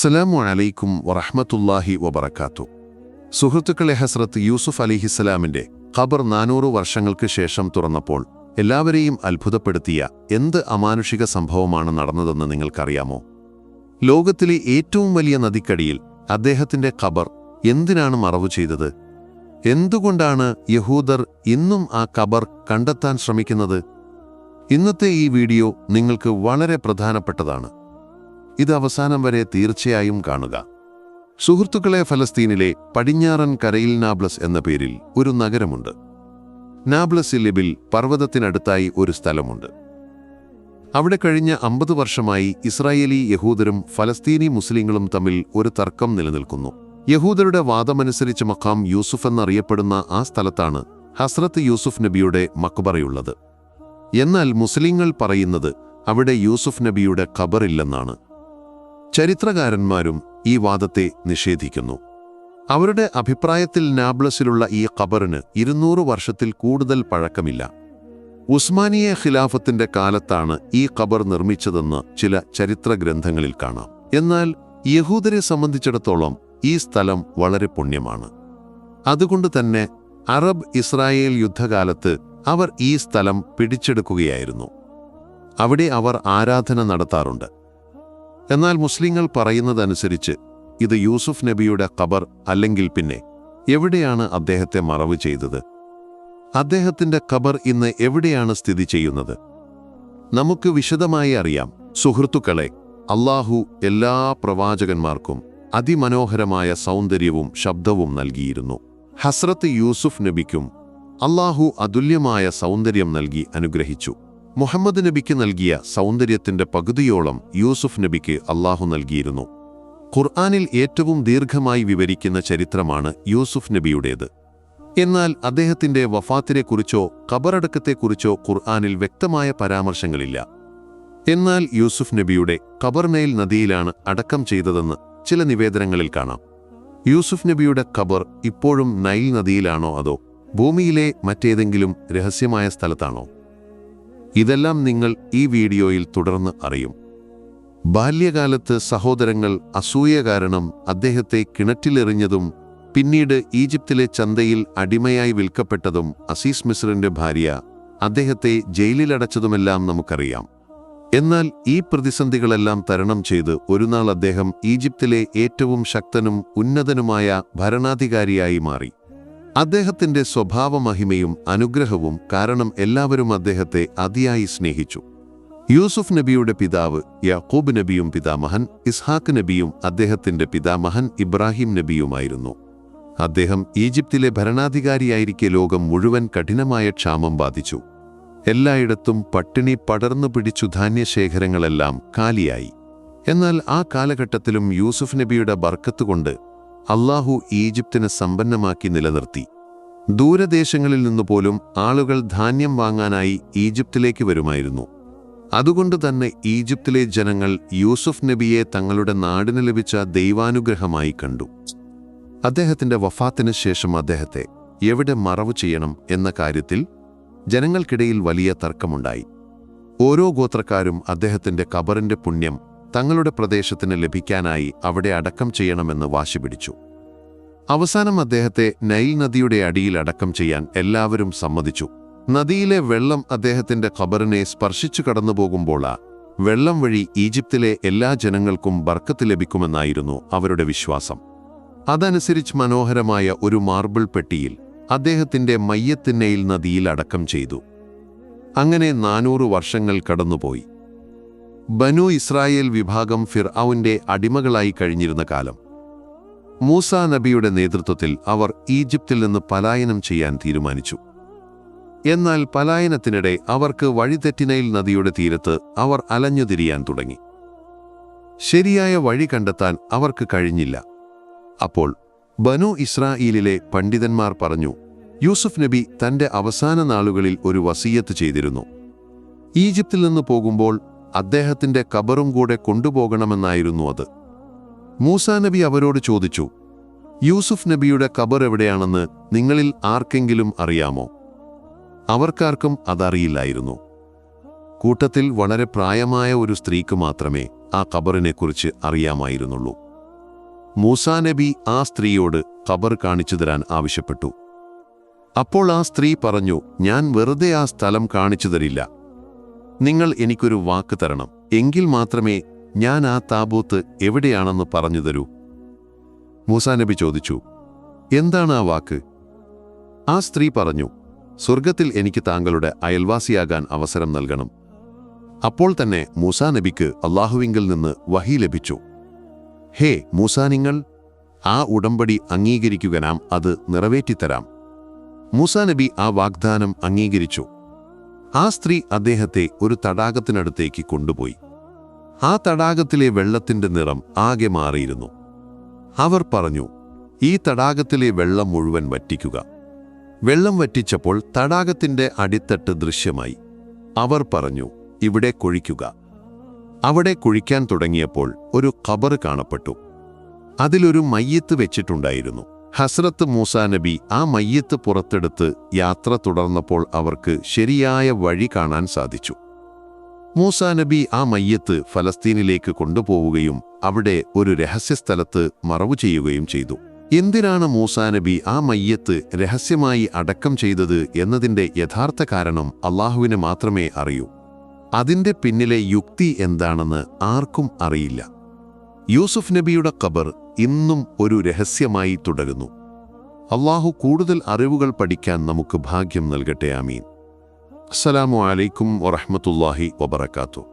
അസ്സലാമു അലൈക്കും വറഹ്മത്തുള്ളാഹി വബർക്കാത്തു സുഹൃത്തുക്കളെ ഹസ്രത്ത് യൂസുഫ് അലിഹിസ്സലാമിന്റെ ഖബർ നാനൂറ് വർഷങ്ങൾക്ക് ശേഷം തുറന്നപ്പോൾ എല്ലാവരെയും അത്ഭുതപ്പെടുത്തിയ എന്ത് അമാനുഷിക സംഭവമാണ് നടന്നതെന്ന് നിങ്ങൾക്കറിയാമോ? ലോകത്തിലെ ഏറ്റവും വലിയ നദിക്കടിയിൽ അദ്ദേഹത്തിന്റെ ഖബർ എന്തിനാണ് മറവു ചെയ്തത്? എന്തുകൊണ്ടാണ് യഹൂദർ ഇന്നും ആ ഖബർ കണ്ടെത്താൻ ശ്രമിക്കുന്നത്? ഇന്നത്തെ ഈ വീഡിയോ നിങ്ങൾക്ക് വളരെ പ്രധാനപ്പെട്ടതാണ്. ഇത് അവസാനം വരെ തീർച്ചയായും കാണുക. സുഹൃത്തുക്കളെ ഫലസ്തീനിലെ പടിഞ്ഞാറൻ കരയിൽ നാബ്ലസ് എന്ന പേരിൽ ഒരു നഗരമുണ്ട്. നാബ്ലസ് ലിബിൽ പർവതത്തിനടുത്തായി ഒരു സ്ഥലമുണ്ട്. അവിടെ കഴിഞ്ഞ അമ്പത് വർഷമായി ഇസ്രായേലി യഹൂദരും ഫലസ്തീനി മുസ്ലിങ്ങളും തമ്മിൽ ഒരു തർക്കം നിലനിൽക്കുന്നു. യഹൂദരുടെ വാദമനുസരിച്ച് മക്കാം യൂസുഫ് എന്നറിയപ്പെടുന്ന ആ സ്ഥലത്താണ് ഹസ്രത്ത് യൂസുഫ് നബിയുടെ മക്ബറയുള്ളത്. എന്നാൽ മുസ്ലിങ്ങൾ പറയുന്നത് അവിടെ യൂസുഫ് നബിയുടെ ഖബറില്ലെന്നാണ്. ചരിത്രകാരന്മാരും ഈ വാദത്തെ നിഷേധിക്കുന്നു. അവരുടെ അഭിപ്രായത്തിൽ നാബ്ലസിലുള്ള ഈ ഖബറിന് ഇരുന്നൂറ് വർഷത്തിൽ കൂടുതൽ പഴക്കമില്ല. ഉസ്മാനിയ ഖിലാഫത്തിന്റെ കാലത്താണ് ഈ ഖബർ നിർമ്മിച്ചതെന്ന് ചില ചരിത്ര ഗ്രന്ഥങ്ങളിൽ കാണാം. എന്നാൽ യഹൂദരെ സംബന്ധിച്ചിടത്തോളം ഈ സ്ഥലം വളരെ പുണ്യമാണ്. അതുകൊണ്ട് തന്നെ അറബ് ഇസ്രായേൽ യുദ്ധകാലത്ത് അവർ ഈ സ്ഥലം പിടിച്ചെടുക്കുകയായിരുന്നു. അവിടെ അവർ ആരാധന നടത്താറുണ്ട്. എന്നാൽ മുസ്ലിങ്ങൾ പറയുന്നതനുസരിച്ച് ഇത് യൂസുഫ് നബിയുടെ ഖബർ അല്ലെങ്കിൽ പിന്നെ എവിടെയാണ് അദ്ദേഹത്തെ മറവ് ചെയ്തത്? അദ്ദേഹത്തിന്റെ ഖബർ ഇന്ന് എവിടെയാണ് സ്ഥിതി ചെയ്യുന്നത്? നമുക്ക് വിശദമായി അറിയാം. സുഹൃത്തുക്കളെ അള്ളാഹു എല്ലാ പ്രവാചകന്മാർക്കും അതിമനോഹരമായ സൗന്ദര്യവും ശബ്ദവും നൽകിയിരുന്നു. ഹസ്രത്ത് യൂസുഫ് നബിക്കും അള്ളാഹു അതുല്യമായ സൗന്ദര്യം നൽകി അനുഗ്രഹിച്ചു. മുഹമ്മദ് നബിക്ക് നൽകിയ സൗന്ദര്യത്തിന്റെ പകുതിയോളം യൂസുഫ് നബിക്ക് അള്ളാഹു നൽകിയിരുന്നു. ഖുർആാനിൽ ഏറ്റവും ദീർഘമായി വിവരിക്കുന്ന ചരിത്രമാണ് യൂസുഫ് നബിയുടേത്. എന്നാൽ അദ്ദേഹത്തിന്റെ വഫാത്തിനെക്കുറിച്ചോ ഖബറടക്കത്തെക്കുറിച്ചോ ഖുർആാനിൽ വ്യക്തമായ പരാമർശങ്ങളില്ല. എന്നാൽ യൂസുഫ് നബിയുടെ ഖബർനൈൽ നദിയിലാണ് അടക്കം ചെയ്തതെന്ന് ചില നിവേദനങ്ങളിൽ കാണാം. യൂസുഫ് നബിയുടെ ഖബർ ഇപ്പോഴും നൈൽ നദിയിലാണോ അതോ ഭൂമിയിലെ മറ്റേതെങ്കിലും രഹസ്യമായ സ്ഥലത്താണോ? ഇതെല്ലാം നിങ്ങൾ ഈ വീഡിയോയിൽ തുടർന്ന് അറിയും. ബാല്യകാലത്ത് സഹോദരങ്ങൾ അസൂയ കാരണം അദ്ദേഹത്തെ കിണറ്റിലെറിഞ്ഞതും പിന്നീട് ഈജിപ്തിലെ ചന്തയിൽ അടിമയായി വിൽക്കപ്പെട്ടതും അസീസ് മിസ്റിന്റെ ഭാര്യ അദ്ദേഹത്തെ ജയിലിലടച്ചതുമെല്ലാം നമുക്കറിയാം. എന്നാൽ ഈ പ്രതിസന്ധികളെല്ലാം തരണം ചെയ്ത് ഒരുനാൾ അദ്ദേഹം ഈജിപ്തിലെ ഏറ്റവും ശക്തനും ഉന്നതനുമായ ഭരണാധികാരിയായി മാറി. അദ്ദേഹത്തിന്റെ സ്വഭാവമഹിമയും അനുഗ്രഹവും കാരണം എല്ലാവരും അദ്ദേഹത്തെ അതിയായി സ്നേഹിച്ചു. യൂസുഫ് നബിയുടെ പിതാവ് യാക്കൂബ് നബിയും പിതാമഹൻ ഇസ്ഹാക്ക് നബിയും അദ്ദേഹത്തിന്റെ പിതാമഹൻ ഇബ്രാഹിം നബിയുമായിരുന്നു. അദ്ദേഹം ഈജിപ്തിലെ ഭരണാധികാരിയായിരിക്കെ ലോകം മുഴുവൻ കഠിനമായ ക്ഷാമം ബാധിച്ചു. എല്ലായിടത്തും പട്ടിണി പടർന്നു പിടിച്ചു ധാന്യശേഖരങ്ങളെല്ലാം കാലിയായി. എന്നാൽ ആ കാലഘട്ടത്തിലും യൂസുഫ് നബിയുടെ ബർക്കത്തുകൊണ്ട് അള്ളാഹു ഈജിപ്തിനെ സമ്പന്നമാക്കി നിലനിർത്തി. ദൂരദേശങ്ങളിൽ നിന്നുപോലും ആളുകൾ ധാന്യം വാങ്ങാനായി ഈജിപ്തിലേക്ക് വരുമായിരുന്നു. അതുകൊണ്ട് തന്നെ ഈജിപ്തിലെ ജനങ്ങൾ യൂസുഫ് നബിയെ തങ്ങളുടെ നാടിന് ലഭിച്ച ദൈവാനുഗ്രഹമായി കണ്ടു. അദ്ദേഹത്തിന്റെ വഫാത്തിന് ശേഷം അദ്ദേഹത്തെ എവിടെ മറവ് ചെയ്യണം എന്ന കാര്യത്തിൽ ജനങ്ങൾക്കിടയിൽ വലിയ തർക്കമുണ്ടായി. ഓരോ ഗോത്രക്കാരും അദ്ദേഹത്തിന്റെ കബറിന്റെ പുണ്യം തങ്ങളുടെ പ്രദേശത്തിന് ലഭിക്കാനായി അവിടെ അടക്കം ചെയ്യണമെന്ന് വാശി പിടിച്ചു. അവസാനം അദ്ദേഹത്തെ നൈൽ നദിയുടെ അടിയിൽ അടക്കം ചെയ്യാൻ എല്ലാവരും സമ്മതിച്ചു. നദിയിലെ വെള്ളം അദ്ദേഹത്തിന്റെ ഖബറിനെ സ്പർശിച്ചു കടന്നുപോകുമ്പോൾ വെള്ളം വഴി ഈജിപ്തിലെ എല്ലാ ജനങ്ങൾക്കും ബർക്കത്ത് ലഭിക്കുമെന്നായിരുന്നു അവരുടെ വിശ്വാസം. അതനുസരിച്ച് മനോഹരമായ ഒരു മാർബിൾ പെട്ടിയിൽ അദ്ദേഹത്തിന്റെ മയ്യത്തിന്നയിൽ നദിയിൽ അടക്കം ചെയ്തു. അങ്ങനെ നാനൂറ് വർഷങ്ങൾ കടന്നുപോയി. ബനു ഇസ്രായേൽ വിഭാഗം ഫിർഔന്റെ അടിമകളായി കഴിഞ്ഞിരുന്ന കാലം. മൂസ നബിയുടെ നേതൃത്വത്തിൽ അവർ ഈജിപ്തിൽ നിന്ന് പലായനം ചെയ്യാൻ തീരുമാനിച്ചു. എന്നാൽ പലായനത്തിനിടെ അവർക്ക് വഴിതെറ്റിനയിൽ നദിയുടെ തീരത്ത് അവർ അലഞ്ഞുതിരിയാൻ തുടങ്ങി. ശരിയായ വഴി കണ്ടെത്താൻ അവർക്ക് കഴിഞ്ഞില്ല. അപ്പോൾ ബനു ഇസ്രായേലിലെ പണ്ഡിതന്മാർ പറഞ്ഞു യൂസുഫ് നബി തന്റെ അവസാന നാളുകളിൽ ഒരു വസീയത്ത് ചെയ്തിരുന്നു. ഈജിപ്തിൽ നിന്ന് പോകുമ്പോൾ അദ്ദേഹത്തിന്റെ കബറും കൂടെ കൊണ്ടുപോകണമെന്നായിരുന്നു അത്. മൂസാ നബി അവരോട് ചോദിച്ചു യൂസുഫ് നബിയുടെ കബർ എവിടെയാണെന്ന് നിങ്ങളിൽ ആർക്കെങ്കിലും അറിയാമോ? അവർക്കാർക്കും അതറിയില്ലായിരുന്നു. കൂട്ടത്തിൽ വളരെ പ്രായമായ ഒരു സ്ത്രീക്ക് മാത്രമേ ആ കബറിനെക്കുറിച്ച് അറിയാമായിരുന്നുള്ളൂ. മൂസാ നബി ആ സ്ത്രീയോട് കബർ കാണിച്ചു തരാൻ ആവശ്യപ്പെട്ടു. അപ്പോൾ ആ സ്ത്രീ പറഞ്ഞു ഞാൻ വെറുതെ ആ സ്ഥലം കാണിച്ചു തരില്ല. നിങ്ങൾ എനിക്കൊരു വാക്ക് തരണം. എങ്കിൽ മാത്രമേ ഞാൻ ആ താബൂത്ത് എവിടെയാണെന്ന് പറഞ്ഞു തരൂ. മൂസാ നബി ചോദിച്ചു എന്താണ് ആ വാക്ക്? ആ സ്ത്രീ പറഞ്ഞു സ്വർഗത്തിൽ എനിക്ക് താങ്കളുടെ അയൽവാസിയാകാൻ അവസരം നൽകണം. അപ്പോൾ തന്നെ മൂസാ നബിക്ക് അള്ളാഹുവിങ്കിൽ നിന്ന് വഹി ലഭിച്ചു. ഹേ മൂസാ നിങ്ങൾ ആ ഉടമ്പടി അംഗീകരിക്കുക നാം അത് നിറവേറ്റിത്തരാം. മൂസാ നബി ആ വാഗ്ദാനം അംഗീകരിച്ചു. ആ സ്ത്രീ അദ്ദേഹത്തെ ഒരു തടാകത്തിനടുത്തേക്ക് കൊണ്ടുപോയി. ആ തടാകത്തിലെ വെള്ളത്തിന്റെ നിറം ആകെ മാറിയിരുന്നു. അവർ പറഞ്ഞു ഈ തടാകത്തിലെ വെള്ളം മുഴുവൻ വറ്റിക്കുക. വെള്ളം വറ്റിച്ചപ്പോൾ തടാകത്തിന്റെ അടിത്തട്ട് ദൃശ്യമായി. അവർ പറഞ്ഞു ഇവിടെ കുഴിക്കുക. അവിടെ കുഴിക്കാൻ തുടങ്ങിയപ്പോൾ ഒരു ഖബർ കാണപ്പെട്ടു. അതിലൊരു മയ്യത്ത് വെച്ചിട്ടുണ്ടായിരുന്നു. ഹസ്രത്ത് മൂസാ നബി ആ മയ്യത്ത് പുറത്തെടുത്ത് യാത്ര തുടർന്നപ്പോൾ അവർക്ക് ശരിയായ വഴി കാണാൻ സാധിച്ചു. മൂസാ നബി ആ മയ്യത്ത് ഫലസ്തീനിലേക്ക് കൊണ്ടുപോവുകയും അവിടെ ഒരു രഹസ്യസ്ഥലത്ത് മറവു ചെയ്യുകയും ചെയ്തു. എന്തിനാണ് മൂസാ നബി ആ മയ്യത്ത് രഹസ്യമായി അടക്കം ചെയ്തത് എന്നതിന്റെ യഥാർത്ഥ കാരണം അള്ളാഹുവിന് മാത്രമേ അറിയൂ. അതിന്റെ പിന്നിലെ യുക്തി എന്താണെന്ന് ആർക്കും അറിയില്ല. യൂസുഫ് നബിയുടെ ഖബർ ഇന്നും ഒരു രഹസ്യമായി തുടരുന്നു. അള്ളാഹു കൂടുതൽ അറിവുകൾ പഠിക്കാൻ നമുക്ക് ഭാഗ്യം നൽകട്ടെ ആമീൻ. അസ്സലാമു അലൈക്കും വറഹമത്തല്ലാഹി വബറകാതുഹു.